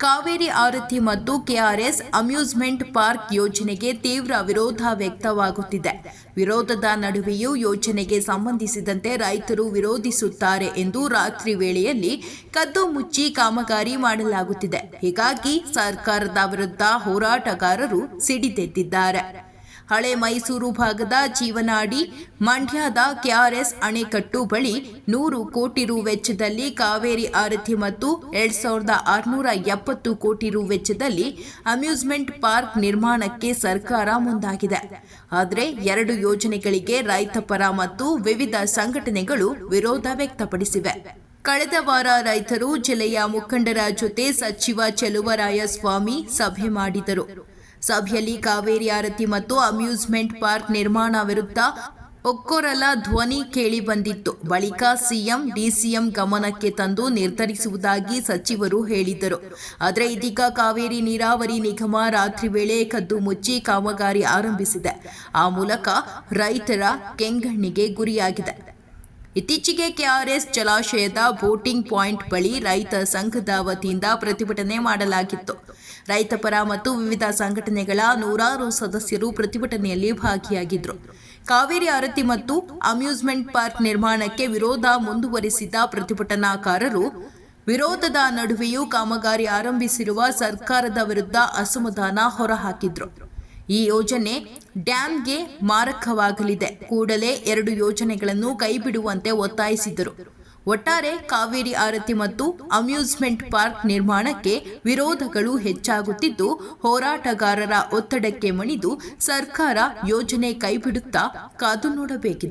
ಕಾವೇರಿ ಆರತಿ ಮತ್ತು KRS amusement park ಯೋಜನೆಗೆ ತೀವ್ರ ವಿರೋಧ ವ್ಯಕ್ತವಾಗುತ್ತಿದೆ. ವಿರೋಧದ ನಡುವೆಯೂ ಯೋಜನೆಗೆ ಸಂಬಂಧಿಸಿದಂತೆ ರೈತರು ವಿರೋಧಿಸುತ್ತಾರೆ ಎಂದು ರಾತ್ರಿ ವೇಳೆಯಲ್ಲಿ ಕದ್ದು ಮುಚ್ಚಿ ಕಾಮಗಾರಿ ಮಾಡಲಾಗುತ್ತಿದೆ. ಹೀಗಾಗಿ ಸರ್ಕಾರದ ವಿರುದ್ಧ ಹೋರಾಟಗಾರರು ಸಿಡಿದೆದ್ದಿದ್ದಾರೆ. ಹಳೆ ಮೈಸೂರು ಭಾಗದ ಜೀವನಾಡಿ, ಮಂಡ್ಯದ ಕೆಆರ್ಎಸ್ ಅಣೆಕಟ್ಟು ಬಳಿ ನೂರು ಕೋಟಿ ರು ವೆಚ್ಚದಲ್ಲಿ ಕಾವೇರಿ ಆರತಿ ಮತ್ತು ಎರಡ್ ಸಾವಿರದ ಆರುನೂರ ಎಪ್ಪತ್ತು ಕೋಟಿ ರು ವೆಚ್ಚದಲ್ಲಿ ಅಮ್ಯೂಸ್ಮೆಂಟ್ ಪಾರ್ಕ್ ನಿರ್ಮಾಣಕ್ಕೆ ಸರ್ಕಾರ ಮುಂದಾಗಿದೆ. ಆದರೆ ಎರಡು ಯೋಜನೆಗಳಿಗೆ ರೈತಪರ ಮತ್ತು ವಿವಿಧ ಸಂಘಟನೆಗಳು ವಿರೋಧ ವ್ಯಕ್ತಪಡಿಸಿವೆ. ಕಳೆದ ವಾರ ರೈತರು ಜಿಲ್ಲೆಯ ಮುಖಂಡರ ಜೊತೆ ಸಚಿವ ಚೆಲುವರಾಯಸ್ವಾಮಿ ಸಭೆ ಮಾಡಿದರು. ಸಭೆಯಲ್ಲಿ ಕಾವೇರಿ ಆರತಿ ಮತ್ತು ಅಮ್ಯೂಸ್ಮೆಂಟ್ ಪಾರ್ಕ್ ನಿರ್ಮಾಣ ವಿರುದ್ಧ ಒಕ್ಕೊರಲ ಧ್ವನಿ ಕೇಳಿ ಬಂದಿತ್ತು. ಬಳಿಕ ಸಿಎಂ, ಡಿಸಿಎಂ ಗಮನಕ್ಕೆ ತಂದು ನಿರ್ಧರಿಸುವುದಾಗಿ ಸಚಿವರು ಹೇಳಿದರು. ಆದರೆ ಇದೀಗ ಕಾವೇರಿ ನೀರಾವರಿ ನಿಗಮ ರಾತ್ರಿ ವೇಳೆ ಕದ್ದು ಮುಚ್ಚಿ ಕಾಮಗಾರಿ ಆರಂಭಿಸಿದೆ. ಆ ಮೂಲಕ ರೈತರ ಕೆಂಗಣ್ಣಿಗೆ ಗುರಿಯಾಗಿದೆ. ಇತ್ತೀಚೆಗೆ ಕೆಆರ್ಎಸ್ ಜಲಾಶಯದ ಬೋಟಿಂಗ್ ಪಾಯಿಂಟ್ ಬಳಿ ರೈತ ಸಂಘದ ವತಿಯಿಂದ ಪ್ರತಿಭಟನೆ ಮಾಡಲಾಗಿತ್ತು. ರೈತಪರ ಮತ್ತು ವಿವಿಧ ಸಂಘಟನೆಗಳ ನೂರಾರು ಸದಸ್ಯರು ಪ್ರತಿಭಟನೆಯಲ್ಲಿ ಭಾಗಿಯಾಗಿದ್ದರು ಕಾವೇರಿ ಆರತಿ ಮತ್ತು ಅಮ್ಯೂಸ್ಮೆಂಟ್ ಪಾರ್ಕ್ ನಿರ್ಮಾಣಕ್ಕೆ ವಿರೋಧ ಮುಂದುವರಿಸಿದ ಪ್ರತಿಭಟನಾಕಾರರು, ವಿರೋಧದ ನಡುವೆಯೂ ಕಾಮಗಾರಿ ಆರಂಭಿಸಿರುವ ಸರ್ಕಾರದ ವಿರುದ್ಧ ಅಸಮಾಧಾನ ಹೊರಹಾಕಿದ್ರು. ಈ ಯೋಜನೆ ಡ್ಯಾಂಗೆ ಮಾರಕವಾಗಲಿದೆ. ಕೂಡಲೇ ಎರಡು ಯೋಜನೆಗಳನ್ನು ಕೈಬಿಡುವಂತೆ ಒತ್ತಾಯಿಸಿದರು. ಒಟ್ಟಾರೆ ಕಾವೇರಿ ಆರತಿ ಮತ್ತು ಅಮ್ಯೂಸ್ಮೆಂಟ್ ಪಾರ್ಕ್ ನಿರ್ಮಾಣಕ್ಕೆ ವಿರೋಧಗಳು ಹೆಚ್ಚಾಗುತ್ತಿದ್ದು, ಹೋರಾಟಗಾರರ ಒತ್ತಡಕ್ಕೆ ಮಣಿದು ಸರ್ಕಾರ ಯೋಜನೆ ಕೈಬಿಡುತ್ತಾ ಕಾದು ನೋಡಬೇಕಿದೆ.